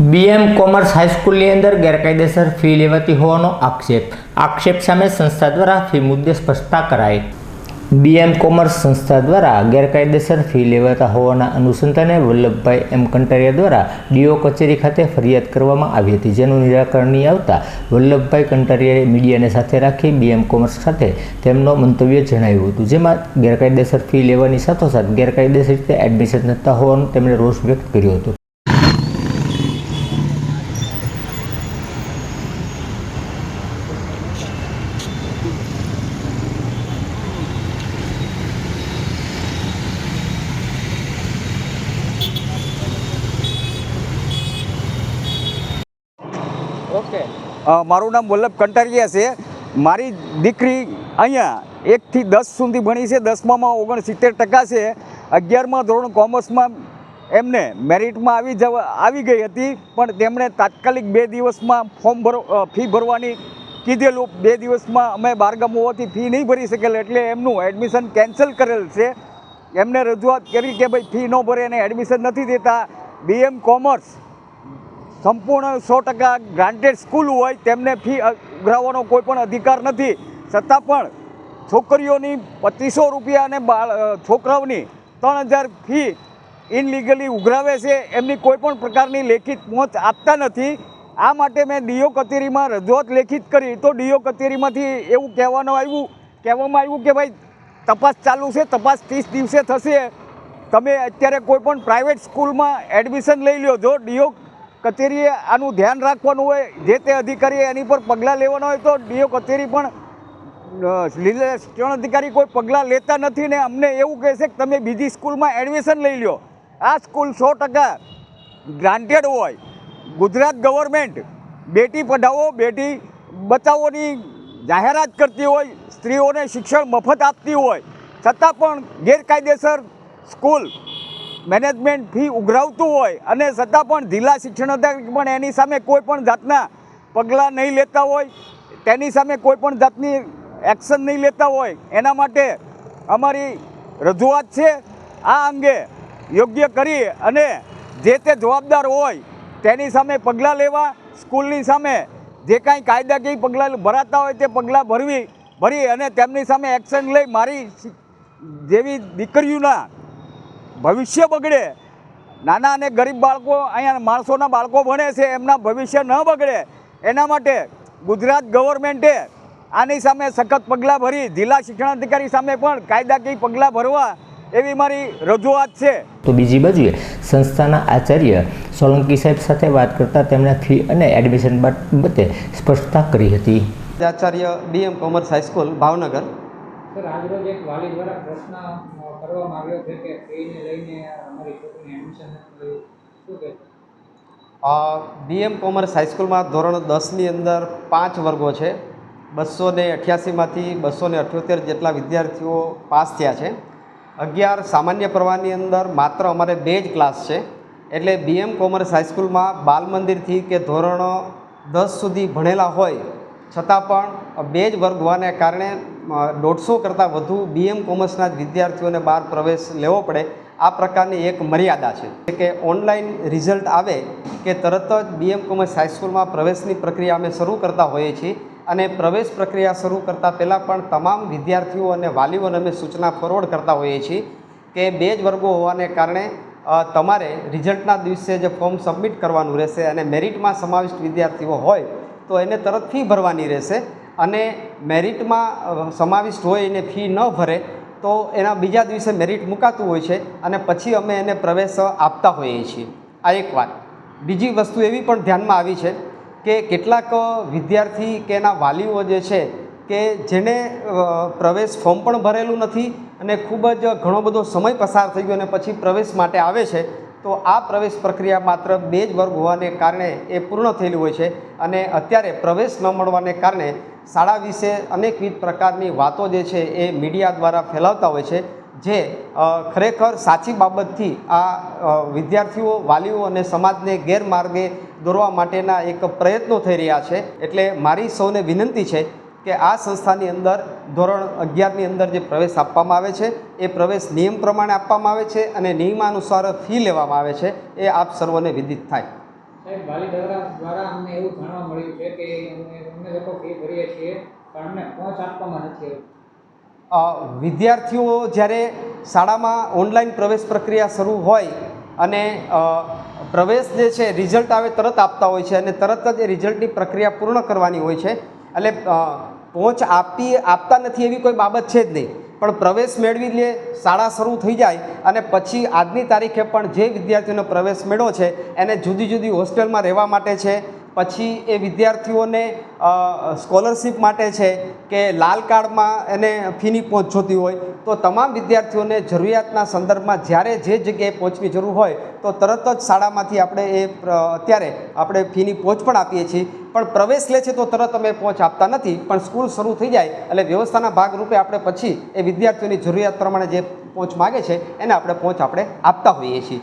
BM commerce હાઈસ્કૂલની અંદર ગેરકાયદેસર fee લેવાતી હોવાનો આક્ષેપ. આક્ષેપ સામે સંસ્થા દ્વારા ફી મુદ્દે સ્પષ્ટતા કરાઈ. બીએમ કોમર્સ સંસ્થા દ્વારા ગેરકાયદેસર ફી લેવાતા હોવાના અનુસંધાને વલ્લભભાઈ એમ કંટારિયા દ્વારા ડીઓ કચેરી ખાતે ફરિયાદ કરવામાં આવી હતી. જેનું નિરાકરણ નહીં આવતા વલ્લભભાઈ કંટારિયાએ મીડિયાને સાથે રાખી બીએમ કોમર્સ સાથે તેમનો મંતવ્ય જણાવ્યું હતું. જેમાં ગેરકાયદેસર ફી લેવાની સાથોસાથ ગેરકાયદેસર રીતે એડમિશન થતા હોવાનું તેમણે રોષ વ્યક્ત કર્યો હતો. ઓકે મારું નામ વલ્લભ કંટારિયા છે. મારી દીકરી અહીંયા એકથી દસ સુધી ભણી છે. દસમામાં ઓગણસિત્તેર ટકા છે. અગિયારમાં ધોરણ કોમર્સમાં એમને મેરિટમાં આવી જવા, આવી ગઈ હતી. પણ તેમણે તાત્કાલિક બે દિવસમાં ફોર્મ ભરો ફી ભરવાની કીધેલું. બે દિવસમાં અમે બારગામ હોવાથી ફી નહીં ભરી શકેલ એટલે એમનું એડમિશન કેન્સલ કરેલ છે. એમને રજૂઆત કરી કે ભાઈ ફી ન ભરે અને એડમિશન નથી દેતા. બીએમ કોમર્સ સંપૂર્ણ સો ટકા ગ્રાન્ટેડ સ્કૂલ હોય, તેમને ફી ઉઘરાવવાનો કોઈ પણ અધિકાર નથી. છતાં પણ છોકરીઓની પચીસો રૂપિયા અને બાળ છોકરાઓની ત્રણ હજાર ફી ઇનલીગલી ઉઘરાવે છે, એમની કોઈ પણ પ્રકારની લેખિત પહોંચ આપતા નથી. આ માટે મેં ડીઓ કચેરીમાં રજૂઆત લેખિત કરી. તો ડીઓ કચેરીમાંથી એવું કહેવાનું આવ્યું, કહેવામાં આવ્યું કે ભાઈ, તપાસ ચાલુ છે, તપાસ ત્રીસ દિવસે થશે. તમે અત્યારે કોઈ પણ પ્રાઇવેટ સ્કૂલમાં એડમિશન લઈ લો જો ડીઓ કચેરીએ આનું ધ્યાન રાખવાનું હોય, જે તે અધિકારીએ એની પર પગલાં લેવાના હોય તો ડીઓ કચેરી પણ શિક્ષણ અધિકારી કોઈ પગલાં લેતા નથી ને અમને એવું કહે છે કે તમે બીજી સ્કૂલમાં એડમિશન લઈ લો આ સ્કૂલ સો ટકા ગ્રાન્ટેડ હોય. ગુજરાત ગવર્મેન્ટ બેટી પઢાવો, બેટી બચાવોની જાહેરાત કરતી હોય, સ્ત્રીઓને શિક્ષણ મફત આપતી હોય. છતાં પણ ગેરકાયદેસર સ્કૂલ મેનેજમેન્ટ ફી ઉઘરાવતું હોય અને છતાં પણ જિલ્લા શિક્ષણ અધિકારી પણ એની સામે કોઈ પણ જાતના પગલાં નહીં લેતા હોય, તેની સામે કોઈ પણ જાતની એક્શન નહીં લેતા હોય, એના માટે અમારી રજૂઆત છે. આ અંગે યોગ્ય કરી અને જે તે જવાબદાર હોય તેની સામે પગલાં લેવા, સ્કૂલની સામે જે કાંઈ કાયદાકીય પગલાં ભરાતા હોય તે પગલાં ભરવી, ભરી અને તેમની સામે એક્શન લઈ મારી જેવી દીકરીઓના ભવિષ્ય બગડે. નાના અને ગરીબ બાળકો અહીંયા માણસોના બાળકો ભણે છે એમના ભવિષ્ય ન બગડે. એના માટે ગુજરાત ગવર્મેન્ટે આની સામે સખત પગલાં ભરી જિલ્લા શિક્ષણાધિકારી સામે પણ કાયદાકીય પગલાં ભરવા એવી મારી રજૂઆત છે. તો બીજી બાજુએ સંસ્થાના આચાર્ય સોલંકી સાહેબ સાથે વાત કરતા તેમણે ફી અને એડમિશન બાબતે સ્પષ્ટતા કરી હતી. Acharya B M commerce high school Bhavnagar. Sir આજરોજ એક વાલી દ્વારા પ્રશ્ન કરવામાં આવ્યો છે કે ફીને લઈને અમારી છોકરીને એડમિશન શું કહે બીએમ કોમર્સ હાઈસ્કૂલમાં ધોરણ દસની અંદર પાંચ વર્ગો છે. બસો ને અઠ્યાસીમાંથી બસો ને અઠ્યોતેર જેટલા વિદ્યાર્થીઓ પાસ થયા છે. અગિયાર સામાન્ય પ્રવાહની અંદર માત્ર અમારે બે જ ક્લાસ છે. એટલે બીએમ કોમર્સ હાઈસ્કૂલમાં બાલ મંદિરથી કે ધોરણ દસ સુધી ભણેલા હોય છતાં પણ બે જ વર્ગ હોવાને કારણે દોઢસો કરતાં વધુ બીએમ કોમર્સના જ વિદ્યાર્થીઓને બહાર પ્રવેશ લેવો પડે. આ પ્રકારની એક મર્યાદા છે. કે ઓનલાઈન રિઝલ્ટ આવે કે તરત જ બીએમ કોમર્સ હાઈસ્કૂલમાં પ્રવેશની પ્રક્રિયા અમે શરૂ કરતા હોઈએ છીએ અને પ્રવેશ પ્રક્રિયા શરૂ કરતાં પહેલાં પણ તમામ વિદ્યાર્થીઓ અને વાલીઓને અમે સૂચના ફોરવર્ડ કરતા હોઈએ છીએ કે બે જ વર્ગો હોવાને કારણે તમારે રિઝલ્ટના દિવસે જે ફોર્મ સબમિટ કરવાનું રહેશે અને મેરિટમાં સમાવિષ્ટ વિદ્યાર્થીઓ હોય તો એને તરત ફી ભરવાની રહેશે અને મેરિટમાં સમાવિષ્ટ હોય એને ફી ન ભરે, તો એના બીજા દિવસે મેરિટ મુકાતું હોય છે અને પછી અમે એને પ્રવેશ આપતા હોઈએ છીએ. આ એક વાત. બીજી વસ્તુ એવી પણ ધ્યાનમાં આવી છે કે કેટલાક વિદ્યાર્થી કે એના વાલીઓ જે છે કે જેને પ્રવેશ ફોર્મ પણ ભરેલું નથી અને ખૂબ જ ઘણો બધો સમય પસાર થઈ ગયો અને પછી પ્રવેશ માટે આવે છે તો આ પ્રવેશ પ્રક્રિયા માત્ર બે જ વર્ગ હોવાને કારણે એ પૂર્ણ થયેલી હોય છે અને અત્યારે પ્રવેશ ન મળવાને કારણે શાળા વિશે અનેકવિધ પ્રકારની વાતો જે છે એ મીડિયા દ્વારા ફેલાવતા હોય છે, જે ખરેખર સાચી બાબતથી આ વિદ્યાર્થીઓ, વાલીઓ અને સમાજને ગેરમાર્ગે દોરવા માટેના એક પ્રયત્નો થઈ રહ્યા છે. એટલે મારી સૌને વિનંતી છે કે આ સંસ્થાની અંદર ધોરણ અગિયારની અંદર જે પ્રવેશ આપવામાં આવે છે એ પ્રવેશ નિયમ પ્રમાણે આપવામાં આવે છે અને નિયમાનુસાર ફી લેવામાં આવે છે એ આપ સર્વને વિદિત થાય સાહેબ વાલી દ્વારા દ્વારા અમને એવું જાણવા મળ્યું છે કે અમે અમે લોકો ફી ભરીએ છીએ પણ અમને પહોંચ આપવામાં નથી આવતી. વિદ્યાર્થીઓ જ્યારે શાળામાં ઓનલાઈન પ્રવેશ પ્રક્રિયા શરૂ હોય અને પ્રવેશ જે છે રિઝલ્ટ આવે તરત આપતા હોય છે અને તરત જ એ રિઝલ્ટની પ્રક્રિયા પૂર્ણ કરવાની હોય છે એટલે પહોંચ આપતી આપતા નથી એવી કોઈ બાબત છે જ નહીં. પણ પ્રવેશ મેળવી લે શાળા શરૂ થઈ જાય અને પછી આજની તારીખે પણ જે વિદ્યાર્થીઓનો પ્રવેશ મેળવો છે, એને જુદી જુદી હોસ્ટેલમાં રહેવા માટે છે, પછી એ વિદ્યાર્થીઓને સ્કોલરશિપ માટે છે, કે લાલ કાર્ડમાં એને ફીની પહોંચ જોતી હોય તો તમામ વિદ્યાર્થીઓને જરૂરિયાતના સંદર્ભમાં જ્યારે જે જગ્યાએ પહોંચવી જરૂર હોય તો તરત જ શાળામાંથી આપણે એ અત્યારે આપણે ફીની પહોંચ પણ આપીએ છીએ. પણ પ્રવેશ લે છે તો તરત અમે પહોંચ આપતા નથી, પણ સ્કૂલ શરૂ થઈ જાય એટલે વ્યવસ્થાના ભાગરૂપે આપણે પછી એ વિદ્યાર્થીઓની જરૂરિયાત પ્રમાણે જે પહોંચ માગે છે એને આપણે પહોંચ આપણે આપતા હોઈએ છીએ.